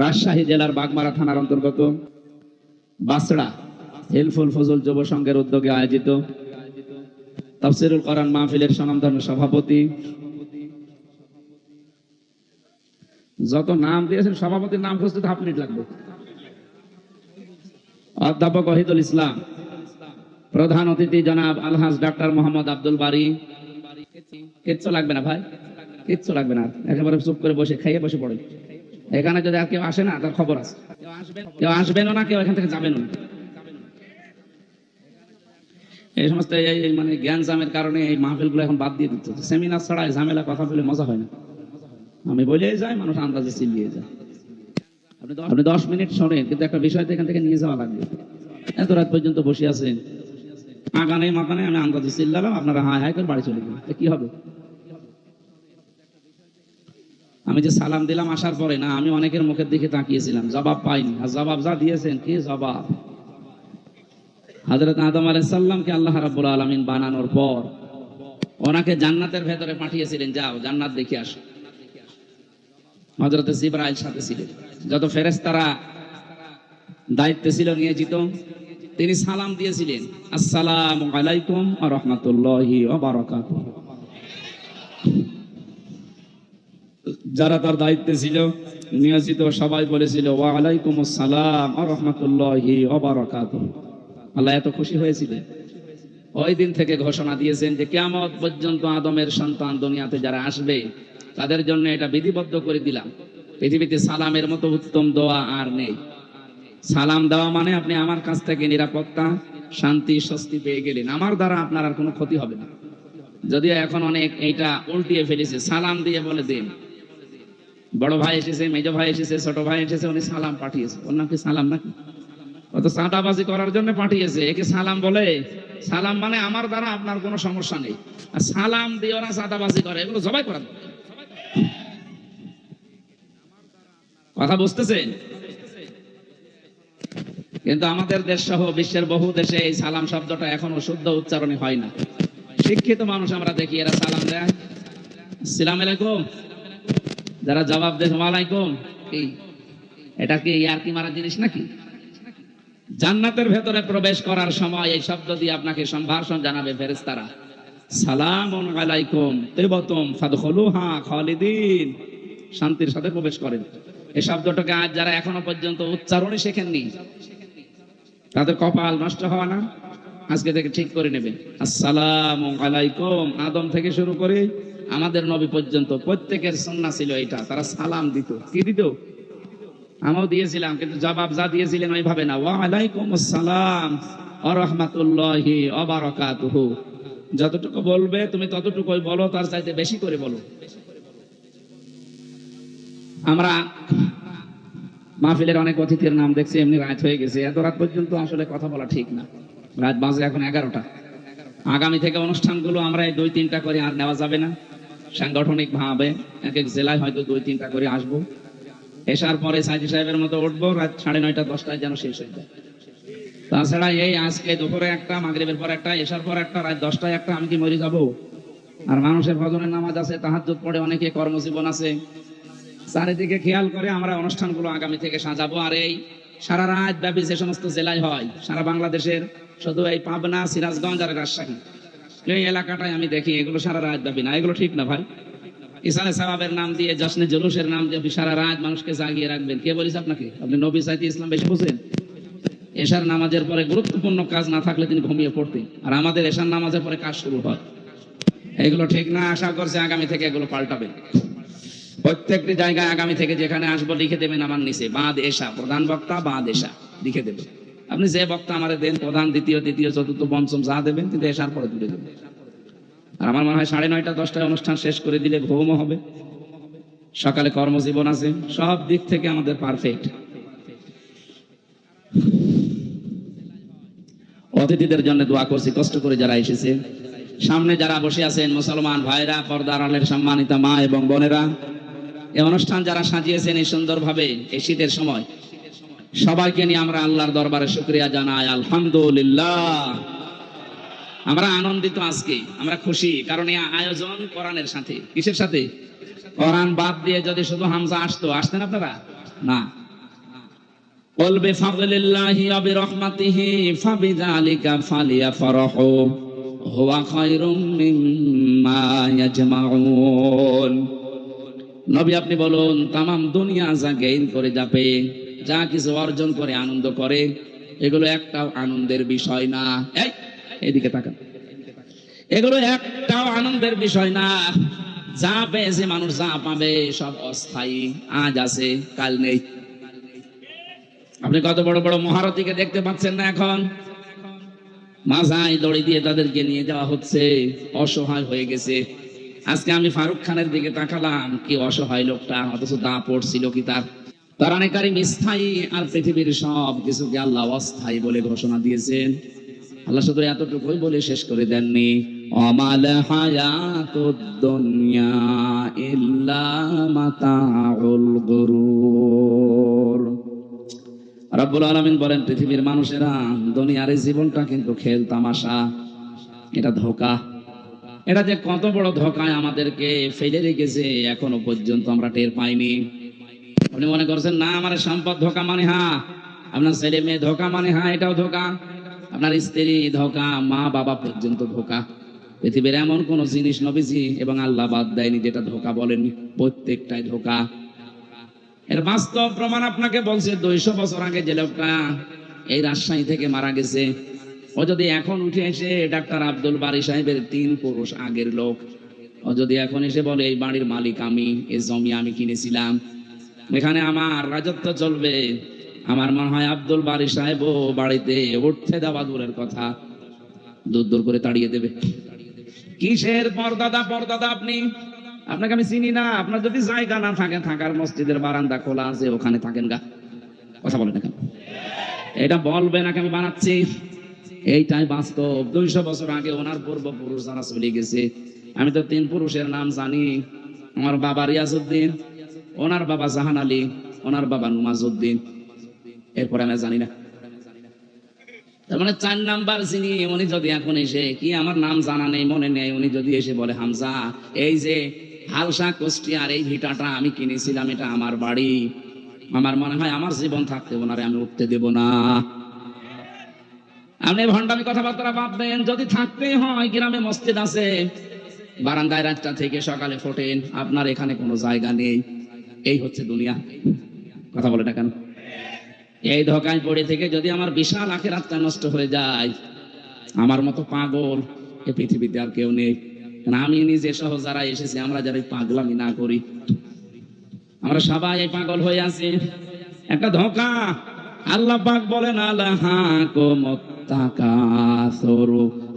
রাজশাহী জেলার বাগমারা থানার অন্তর্গত বাসড়া হেলফুল ফজল যুব সংঘের উদ্যোগে আয়োজিত তাফসিরুল মাহফিলের সনামধন্য সভাপতি। যত নাম দিয়েছেন সভাপতির নাম খুঁজতে হাফ মিনিট লাগবে। অধ্যাপক ওহিদুল ইসলাম, প্রধান অতিথি জনাব আলহাজ ডাক্তার মোহাম্মদ আব্দুল বারি। কিচ্ছু লাগবে না ভাই, কিচ্ছু লাগবে না। একেবারে চুপ করে বসে খাইয়ে বসে পড়ে এখানে যদি আর কেউ আসে না, তার খবর আছে। কেউ আসবেনও না, কেউ এখান থেকে যাবেনও না। এই সমস্ত এই মানে জ্ঞান জামের কারণে এই মাহফিলগুলো এখন বাদ দিয়ে দিচ্ছে সেমিনার ছাড়া এই ঝামেলা কথা বলে মজা হয় না। আমি বলেই যাই, মানুষ আন্দাজে চিলিয়ে যায়। আপনি দশ- মিনিট শোনেন, কিন্তু একটা বিষয় এখান থেকে নিয়ে যাওয়া লাগবে। এত রাত পর্যন্ত বসে আছেন। আগানে মাকানে আমি আন্দাজে চিল্লালাম, আপনারা হাই হাই করে বাড়ি চলে গেলেন। তো কি হবে? আমি যে সালাম দিলাম আসার পরে, না, আমি অনেকের মুখের দিকে তাকিয়েছিলাম। জবাব পাইনি। আর জবাব যা দিয়েছেন, কি জবাব? হজরত আদম আলাইসাল্লামকে আল্লাহ রাব্বুল আলামিন বানানোর পর ওনাকে জান্নাতের ভেতরে পাঠিয়েছিলেন। যাও, জান্নাত দেখে আসো। হজরত জিব্রাইল সাথে ছিলেন। যত ফেরেশতারা দায়িত্বে ছিল, নিয়োজিত, তিনি সালাম দিয়েছিলেন। আসসালামু আলাইকুম ওয়া রাহমাতুল্লাহি বারাকাতুহু। যারা তার দায়িত্বে ছিল, নিয়োজিত সবাই বলেছিল ওয়া আলাইকুম আসসালাম রাহমাতুল্লাহি আল্লাহ এত খুশি হয়েছিলেন। ওই দিন থেকে ঘোষণা দিয়েছেন যে, কিয়ামত পর্যন্ত আদমের সন্তান দুনিয়াতে যারা আসবে, তাদের জন্য এটা বিধিবদ্ধ করে দিলাম। পৃথিবীতে সালামের মতো উত্তম দোয়া আর নেই। সালাম দেওয়া মানে আপনি আমার কাছ থেকে নিরাপত্তা, শান্তি, স্বস্তি পেয়ে গেলেন। আমার দ্বারা আপনার আর কোনো ক্ষতি হবে না। যদিও এখন অনেক এইটা উল্টিয়ে ফেলেছে। সালাম দিয়ে বলে দিন। বড় ভাই এসেছে, মেজ ভাই এসেছে, ছোট ভাই এসেছে, উনি সালাম পাঠিয়েছে। ওর নাম কি সালাম নাকি? অত চাঁদাবাজি করার জন্য পাঠিয়েছে। একে সালাম বলে, সালাম মানে আমার দ্বারা আপনার কোনো সমস্যা নেই। আর সালাম দিয়ে ওরা চাঁদাবাজি করে, এগুলো জবাই করা কথা বুঝতেছেন কিন্তু আমাদের দেশ সহ বিশ্বের বহু দেশে এই সালাম শব্দটা এখনও শুদ্ধ উচ্চারণে হয় না। শিক্ষিত মানুষ আমরা দেখি, এরা সালাম দেয়। সালাম আলাইকুম। যারা জবাব দেয় ওয়ালাইকুম। কি এটা কি ইয়ার কি মারা জিনিস নাকি? জান্নাতের ভেতরে প্রবেশ করার সময় এই শব্দ দিয়ে আপনাকে সম্ভাষণ জানাবে ফেরেশতারা। সালামুন আলাইকুম তিবতুম ফাদখুলুহা খালিদিন। শান্তির সাথে প্রবেশ করেন। এই শব্দটাকে আজ যারা এখনও পর্যন্ত উচ্চারণে শেখেননি, তাদের কপাল নষ্ট হওয়া না। আজকে থেকে ঠিক করে নেবেন আসসালামু আলাইকুম, আদম থেকে শুরু করে আমাদের নবী পর্যন্ত প্রত্যেকের সন্না ছিল এটা। তারা সালাম দিত। কি দিত? আমিও দিয়েছিলাম, কিন্তু জবাব যা দিয়েছিলেন ওইভাবে না। ওয়া আলাইকুম আসসালাম ওয়া রাহমাতুল্লাহি যতটুকু বলবে, তুমি ততটুকুই বলো, তার চাইতে বেশি করে বলো। আমরা মাহফিলের অনেক অতিথির নাম দেখছি, এমনি রাত হয়ে গেছে। এত রাত পর্যন্ত আসলে কথা বলা ঠিক না। রাত বাজে এখন এগারোটা। আগামী থেকে অনুষ্ঠানগুলো আমরা এই দুই তিনটা করে আর নেওয়া যাবে না। সাংগঠনিক ভাবে এক এক জেলায় হয়তো দুই তিনটা করে আসব। এসার পরে সাইজি সাহেবের মতো উঠবো, রাত সাড়ে নয়টা, দশটায় যেন শেষ হয়ে যায়। তাছাড়া এই আজকে দুপুরে একটা, মাগরিবের পর একটা, এসার পর একটা, রাত দশটায় একটা, আমি কি মরে যাব? আর মানুষের ভজনের নামাজ আছে, তাহাজ্জুদ পড়ে অনেকে কর্মজীবন আছে। চারিদিকে খেয়াল করে আমরা অনুষ্ঠানগুলো আগামী থেকে সাজাবো। আর এই সারা রাত ব্যাপী যে সমস্ত জেলায় হয়, সারা বাংলাদেশের, শুধু এই পাবনা, সিরাজগঞ্জ আর রাজশাহী। এই এলাকাটায় আমি দেখি, এগুলো সারা রাত ব্যাপী না। এগুলো ঠিক না ভাই। ইসানে সাহাবের নাম দিয়ে, জশ্নে জুলুসের নাম দিয়ে সারা রাত মানুষকে জাগিয়ে রাখবেন। কে বলিস আপনাকে? আপনি নবী সাইতি ইসলাম বেশি বুঝেন? এশার নামাজের পরে গুরুত্বপূর্ণ কাজ না থাকলে তিনি ঘুমিয়ে পড়তেন। আর আমাদের এশার নামাজের পরে কাজ শুরু হয়। এগুলো ঠিক না, আশা করছে আগামী থেকে এগুলো পাল্টাবে। প্রত্যেকটি জায়গায় আগামী থেকে যেখানে আসব, লিখে দেবেন আমার নিচে বাদ এশা। প্রধান বক্তা বাদ এশা। লিখে দেবেন। আপনি যে বক্তা আমাদের দেন, প্রধান, দ্বিতীয়, তৃতীয়, চতুর্থ, পঞ্চম, যা দেবেন, কিন্তু এশার পরে তুলে দেবেন। আর আমার মনে হয় সাড়ে নয়টা, দশটায় অনুষ্ঠান শেষ করে দিলে ঘুমও হবে। সকালে কর্মজীবন আছে, সব দিক থেকে আমাদের পারফেক্ট অতিথিদের জন্য দোয়া করছি, কষ্ট করে যারা এসেছে। সামনে যারা বসে আছেন, মুসলমান ভাইরা, পর্দার আলের সম্মানিত মা এবং বোনেরা এই অনুষ্ঠান যারা সাজিয়েছেন এই সুন্দরভাবে, এই শীতের সময় সবাইকে নিয়ে আমরা আল্লাহর দরবারে শুক্রিয়া জানাই, আলহামদুলিল্লাহ। আমরা আনন্দিত আজকে, আমরা খুশি, কারণ এই আয়োজন কোরআনের সাথে। কিসের সাথে? কোরআন বাদ দিয়ে যদি শুধু হামজা আসতো, আসতেন আপনারা? না। বলবে ফাদলিল্লাহি আবি রহমাতিহি ফাবিযালিকা ফালিয়া ফারাহু হুয়া খায়রুম মিম্মা ইয়াজমাউন। নবী আপনি বলুন তাম দুনিয়া যা গেইন করে যাবে। যা কিছু অর্জন করে আনন্দ করে, এগুলো একটাও আনন্দের বিষয় না। এই, এদিকে তাকান। এগুলো একটাও আনন্দের বিষয় না। যা পেয়েছে মানুষ, যা পাবে, সব অস্থায়ী। আজ আছে, কাল নেই। আপনি কত বড় বড় মহারথীকে দেখতে পাচ্ছেন না এখন? মাথায় দড়ি দিয়ে তাদেরকে নিয়ে যাওয়া হচ্ছে। অসহায় হয়ে গেছে। আজকে আমি ফারুক খানের দিকে তাকালাম। কি অসহায় লোকটা, অথচ দা পড়ছিল কি তার? তার অনেকারী স্থায়ী আর পৃথিবীর সব কিছুকে আল্লাহ অস্থায়ী বলে ঘোষণা দিয়েছেন। আল্লাহ শুধু এতটুকুই বলে শেষ করে দেননি। অমাল হায়াতুদ রব্বুল আলামিন বলেন, পৃথিবীর মানুষেরা দুনিয়ার এই জীবনটা কিন্তু খেল তামাশা। এটা ধোকা। এটা যে কত বড় ধোকায় আমাদেরকে ফেলে রেখেছে, এখনও পর্যন্ত আমরা টের পাইনি। আপনি মনে করছেন, না, আমার সম্পদ ধোকা মানে হ্যাঁ আপনার ছেলে মেয়ে ধোকা মানে হ্যাঁ এটাও ধোকা? আপনার স্ত্রী ধোকা, মা বাবা পর্যন্ত ধোকা। পৃথিবীর এমন কোন জিনিস নবীজি এবং আল্লাহ বাদ দেয়নি যেটা ধোকা বলেনি প্রত্যেকটাই ধোকা। এর বাস্তব প্রমাণ আপনাকে বলছে, দুইশো বছর আগে যে লোকটা এই রাজশাহী থেকে মারা গেছে, ও যদি এখন উঠে এসে ডাক্তার আব্দুল বারি সাহেবের তিন পুরুষ আগের লোক, ও যদি এখন এসে বলে, এই বাড়ির মালিক আমি, এই জমি আমি কিনেছিলাম এখানে আমার রাজত্ব চলবে। আমার মনে হয় আব্দুল বারি সাহেবও বাড়িতে উঠতে দেওয়া দূরের কথা। দূর দূর করে তাড়িয়ে দেবে। কিসের পরদাদা পরদাদা আপনি? আপনাকে আমি চিনি না। আপনার যদি জায়গা না থাকে, থাকার মসজিদের বারান্দা খোলা আছে, ওখানে থাকেন গা। কথা বলেন এখন এটা বলবে নাকি আমি বানাচ্ছি? এইটাই বাস্তব। দুইশো বছর আগে ওনার পূর্বপুরুষ যারা চলে গেছে। আমি তো তিন পুরুষের নাম জানি। আমার বাবা রিয়াজউদ্দিন ওনার বাবা জাহান আলী, ওনার বাবা নুমাজউদ্দিন। এরপরে আমি জানি না। তার মানে চার নাম্বার যিনি, উনি যদি এখন এসে, কি আমার নাম জানা নেই, মনে নেই, উনি যদি এসে বলে, হামজা, এই যে হালসা কোষ্টি আর এই ভিটাটা আমি কিনেছিলাম, এটা আমার বাড়ি। আমার মনে হয় আমার জীবন থাকতে ওনারে আমি উঠতে দেব না। আপনি ভণ্ডামি কথাবার্তা ভাববেন, যদি থাকতে হয়, গ্রামে মসজিদ আছে। বারান্দায় রাতটা থেকে সকালে ফোটেন, আপনার এখানে কোনো জায়গা নেই। এই হচ্ছে দুনিয়া। কথা বলে না এই ধোকায় পড়ে থেকে যদি আমার বিশাল আখের আত্মা নষ্ট হয়ে যায়, আমার মতো পাগল এ পৃথিবীতে আর কেউ নেই। আমি নিজে সহ যারা এসেছি, আমরা যারা পাগলামি না করি, আমরা সবাই এই পাগল হয়ে আছি। একটা ধোকা। আল্লাহ পাক আল্লাহা কোমত্তাকাসরু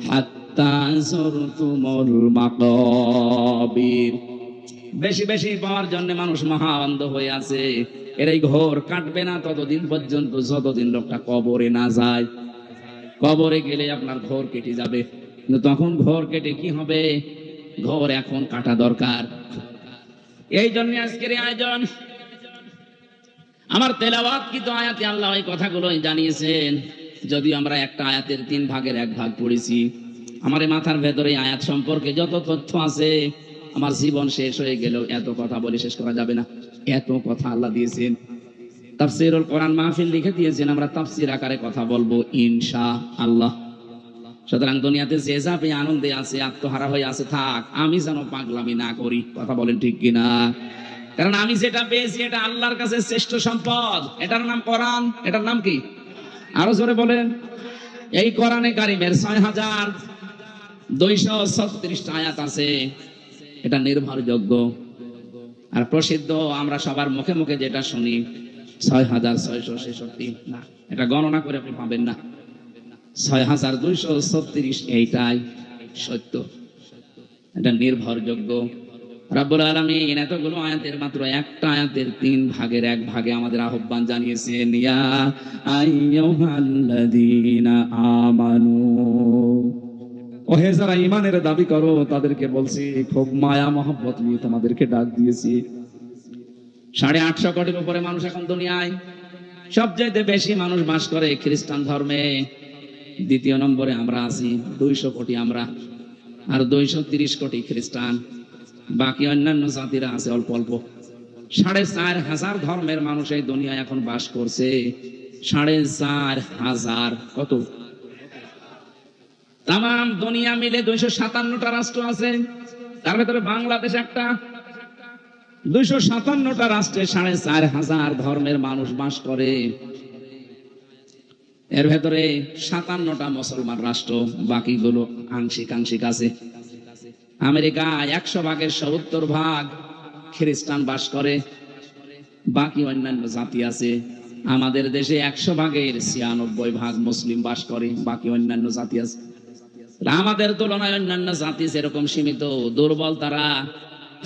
হাত্তা যুরতুমুল মাকাবির। বেশি বেশি পাওয়ার জন্য মানুষ মহা অন্ধ হয়ে আছে। এর এই ঘোর কাটবে না, ততদিন পর্যন্ত যতদিন লোকটা কবরে না যায়। কবরে গেলে আপনার ঘোর কেটে যাবে। তখন ঘোর কেটে কি হবে? ঘোর এখন কাটা দরকার। এই জন্য আজকের আয়োজন। আমার তেলাওয়াত কিন্তু আয়াতে আল্লাহ এই কথাগুলো জানিয়েছেন। যদি আমরা একটা আয়াতের তিন ভাগের এক ভাগ পড়েছি, আমার মাথার ভেতরে আয়াত সম্পর্কে যত তথ্য আছে আমার জীবন শেষ হয়ে গেলেও এত কথা বলে শেষ করা যাবে না। এত কথা আল্লাহ দিয়েছেন। তাফসিরুল কোরআন মাহফিল লিখে দিয়েছেন, আমরা তাফসির আকারে কথা বলব ইনশা আল্লাহ সুতরাং দুনিয়াতে যে যাবে আনন্দে আছে, আত্মহারা হয়ে আছে, থাক, আমি যেন পাগলামি না করি। কথা বলেন ঠিক কিনা? কারণ আমি যেটা পেয়েছি, এটা আল্লাহর কাছে শ্রেষ্ঠ সম্পদ। এটার নাম কোরআন, এটার নাম কি? আরও জোরে বলেন। এই কোরআনে কারিমের ছয় হাজার দুইশো ছত্রিশটা আয়াত আছে। এটা নির্ভরযোগ্য। আর প্রসিদ্ধ আমরা সবার মুখে মুখে যেটা শুনি ছয় হাজার ছয়শো ছেষট্টি। না, এটা গণনা করে আপনি পাবেন না। ছয় হাজার দুইশো ছত্রিশ এইটাই সত্য। এটা নির্ভরযোগ্য। রাব্বুল আলামিন এতগুলো আয়াতের মাত্র একটা আয়াতের তিন ভাগের এক ভাগে আমাদের আহ্বান জানিয়েছেন, ইয়া আইয়ুহাল্লাযীনা আমানু। ওহে যারা ইমানের দাবি করো, তাদেরকে বলছি, খুব মায়া মহব্বত নিয়ে তোমাদেরকে ডাক দিয়েছি। সাড়ে আটশো কোটির উপরে মানুষ এখন দুনিয়ায়। সবচাইতে বেশি মানুষ বাস করে খ্রিস্টান ধর্মে। দ্বিতীয় নম্বরে আমরা আছি, দুইশো কোটি আমরা। আর দুইশো তিরিশ কোটি খ্রিস্টান। বাকি অন্যান্য জাতিরা আছে অল্প অল্প। সাড়ে চার হাজার ধর্মের মানুষ এই দুনিয়ায় এখন বাস করছে। সাড়ে চার হাজার কত? তাম দুনিয়া মিলে দুইশো সাতান্নটা রাষ্ট্র আছে। তার ভেতরে বাংলাদেশ একটা। দুইশো সাতান্নটা রাষ্ট্রে সাড়ে চার হাজার ধর্মের মানুষ বাস করে। এর ভেতরে সাতান্নটা মুসলমান রাষ্ট্র, বাকিগুলো আংশিক আংশিক আছে। আমেরিকা একশো ভাগের সত্তর ভাগ খ্রিস্টান বাস করে। বাকি অন্যান্য জাতি আছে। আমাদের দেশে একশো ভাগের ছিয়ানব্বই ভাগ মুসলিম বাস করে। বাকি অন্যান্য জাতি আছে। আমাদের তুলনায় অন্যান্য জাতি সেরকম সীমিত, দুর্বল তারা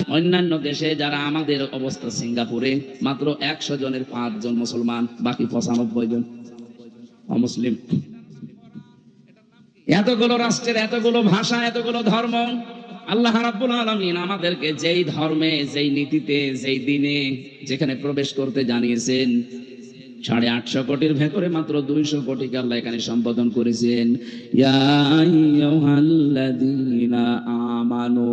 অন্যান্য দেশে যারা আমাদের অবস্থা সিঙ্গাপুরে, মাত্র একশো জনের পাঁচ জন মুসলমান, বাকি পঁচানব্বই জন অমুসলিম। এতগুলো রাষ্ট্রের, এতগুলো ভাষা, এতগুলো ধর্ম, আল্লাহ রাব্বুল আলামিন আমাদেরকে যেই ধর্মে, যেই নীতিতে, যেই দিনে যেখানে প্রবেশ করতে জানিয়েছেন সাড়ে আটশো কোটির ভেতরে মাত্র দুইশো আল্লাহ এখানে সম্বোধন করেছেন। আমানু।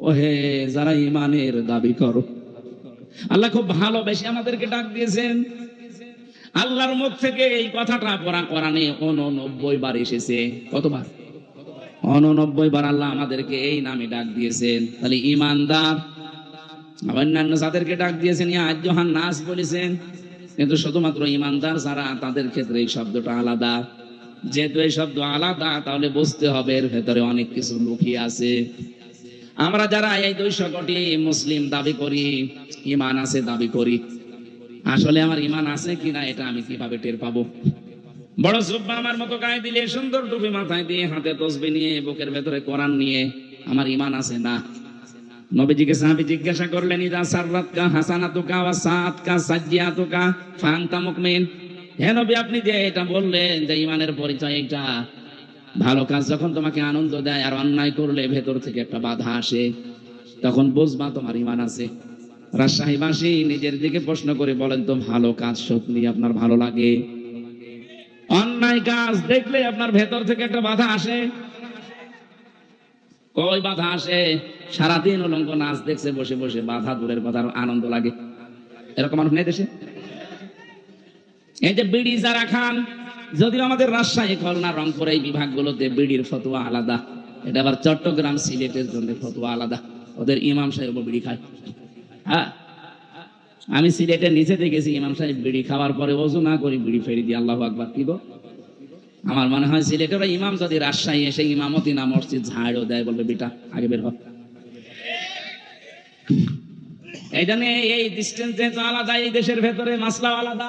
ওহে, যারা ইমানের দাবি করো। আল্লাহ খুব ভালোবেসে আমাদেরকে ডাক দিয়েছেন। আল্লাহর মুখ থেকে এই কথাটা পড়া কোরআনে অননব্বই বার এসেছে। কতবার? অননব্বই বার আল্লাহ আমাদেরকে এই নামে ডাক দিয়েছেন। তাহলে ইমানদার অন্যান্য যাদেরকে ডাক দিয়েছেন, ইয়া আজ্জহান নাস, বলেছেন। কিন্তু শুধুমাত্র ইমানদার যারা, তাদের ক্ষেত্রে এই শব্দটা আলাদা। যেহেতু এই শব্দ আলাদা, তাহলে বুঝতে হবে এর ভেতরে অনেক কিছু লুকিয়ে আছে। আমরা যারা এই দুইশো কোটি মুসলিম দাবি করি ইমান আছে দাবি করি। আসলে আমার ইমান আছে কিনা, এটা আমি কীভাবে টের পাবো? বড় জুব্বা আমার মতো গায়ে দিলে, সুন্দর টুপি মাথায় দিয়ে হাতে তসবি নিয়ে, বুকের ভেতরে কোরআন নিয়ে, আমার ইমান আছে না? নবীজিকে সাহাবী জিজ্ঞাসা করলেন, ইদা সাররাতকা হাসানাতুকা ওয়া সাআতকা সাজ্জিয়াতুকা? ফাআনতা মুকমিন। হে নবী, আপনি যে এটা বললেন যে ইমানের পরিচয়, এটা ভালো কাজ, যখন তোমাকে আনন্দ দেয় আর অন্যায় করলে ভেতর থেকে একটা বাধা আসে, তখন বুঝবা তোমার ইমান আছে। রাজশাহীবাসী নিজের দিকে প্রশ্ন করে বলেন, তো ভালো কাজ সত্যি আপনার ভালো লাগে? অন্যায় কাজ দেখলে আপনার ভেতর থেকে একটা বাধা আসে। কই বাধা আসে? সারাদিন উলঙ্গ নাচ দেখছে, বসে বসে বাধা দূরের কথা আনন্দ লাগে। এরকম মানুষ নেই দেশে? এই যে বিড়ি যারা খান, যদিও আমাদের রাজশাহী, খুলনা, রংপুর, এই বিভাগগুলোতে বিড়ির ফতোয়া আলাদা, এটা আবার চট্টগ্রাম, সিলেটের জন্য ফতোয়া আলাদা, ওদের ইমাম সাহেব বিড়ি খায়। হ্যাঁ? আমি সিলেটে নিচে দেখেছি, ইমাম সাহেব বিড়ি খাওয়ার পরে ওজু না করি বিড়ি ফেরি দিয়ে আল্লাহ আকবার, কি গো? আমার মনে হয় সিলেটের ইমাম যদি রাজশাহী এসে ইমামতি না মসজিদ ঝাড়ও দেয়, বলবে, বিটা, আগে বের হ। এই জন্য এই ডিস্টেন্স আলাদা, এই দেশের ভেতরে আলাদা।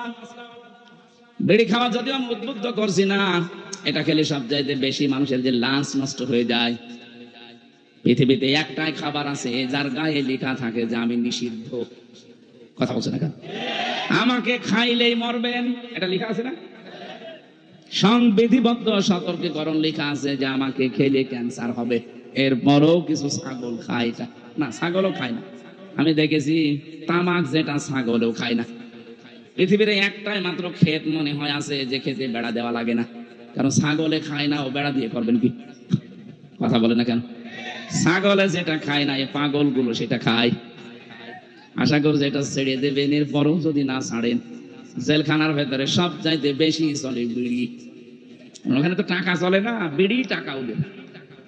বিড়ি খাওয়া যদিও আমি উদ্বুদ্ধ করছি না, এটা খেলে সব বেশি মানুষের যে লাঞ্চ নষ্ট হয়ে যায়। পৃথিবীতে একটাই খাবার আছে, যার গায়ে লেখা থাকে যে আমি নিষিদ্ধ। কথা বলছে না আমাকে খাইলেই মরবেন, এটা লেখা আছে না? সংবিধিবদ্ধ সতর্কীকরণ লেখা আছে যে আমাকে খেলে ক্যান্সার হবে। এরপরও কিছু ছাগল খায় এটা। না, ছাগলও খায় না। আমি দেখেছি তামাক যেটা ছাগলও খায় না। পৃথিবীর একটাই মাত্র ক্ষেত মনে হয় আছে যে খেতে বেড়া দেওয়া লাগে না। কারণ ছাগলে খায় না, ও বেড়া দিয়ে করবেন কি? কথা বলে না কেন? ছাগলে যেটা খায় না এই পাগলগুলো সেটা খায়। আশা করি যেটা ছেড়ে দেবেন। এরপরও যদি না ছাড়েন, জেলখানার ভেতরে সব চাইতে বেশি চলে বিড়ি। ওখানে তো টাকা চলে না বিড়ি টাকাও দেবে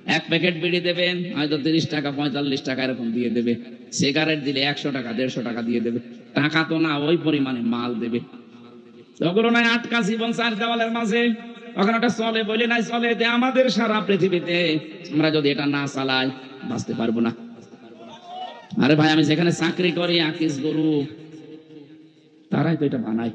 এক প্যাকেট বিড়ি দেবেন, হয়তো তিরিশ টাকা, পঁয়তাল্লিশ টাকা এরকম দিয়ে দেবে। সিগারেট দিলে একশো টাকা, দেড়শো টাকা দিয়ে দেবে। টাকা তো না, ওই পরিমাণে মাল দেবে। নাই আটকা জীবন চার দেওয়ালের মাঝে। ওখানে চলে নাই চলে আমাদের সারা পৃথিবীতে। আমরা যদি এটা না চালাই, বাঁচতে পারব না। আরে ভাই, আমি যেখানে চাকরি করি, আকিস গরু, তারাই তো এটা বানায়।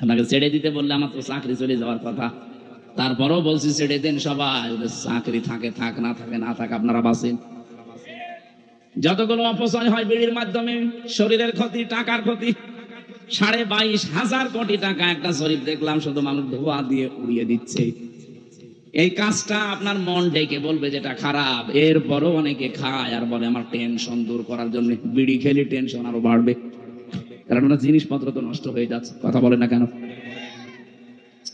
আপনাকে ছেড়ে দিতে বললে আমার তো চাকরি চলে যাওয়ার কথা। তারপরেও বলছি, ছেড়ে দেন সবাই। চাকরি থাকে, থাক, না থাকে, না থাক, আপনারা বাঁচেন। যতগুলো অপচয় হয় বিড়ির মাধ্যমে, শরীরের ক্ষতি, টাকার ক্ষতি, সাড়ে বাইশ হাজার কোটি টাকা একটা শরীর দেখলাম, শুধু মানুষ ধোয়া দিয়ে উড়িয়ে দিচ্ছে। এই কাজটা আপনার মন ডেকে বলবে যেটা খারাপ। এরপরও অনেকে খায় আর বলে, আমার টেনশন দূর করার জন্য বিড়ি খেলে টেনশন আরও বাড়বে। কারণ জিনিসপত্র তো নষ্ট হয়ে যাচ্ছে, কথা বলে না কেন?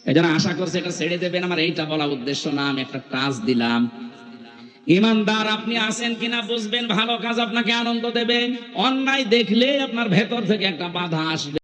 এই জন্য আশা করছে এটা ছেড়ে দেবেন। আমার এইটা বলা উদ্দেশ্য না, আমি একটা কাজ দিলাম। ইমানদার, আপনি আছেন কিনা বুঝবেন, ভালো কাজ আপনাকে আনন্দ দেবে। অন্যায় দেখলে আপনার ভেতর থেকে একটা বাধা আসবে।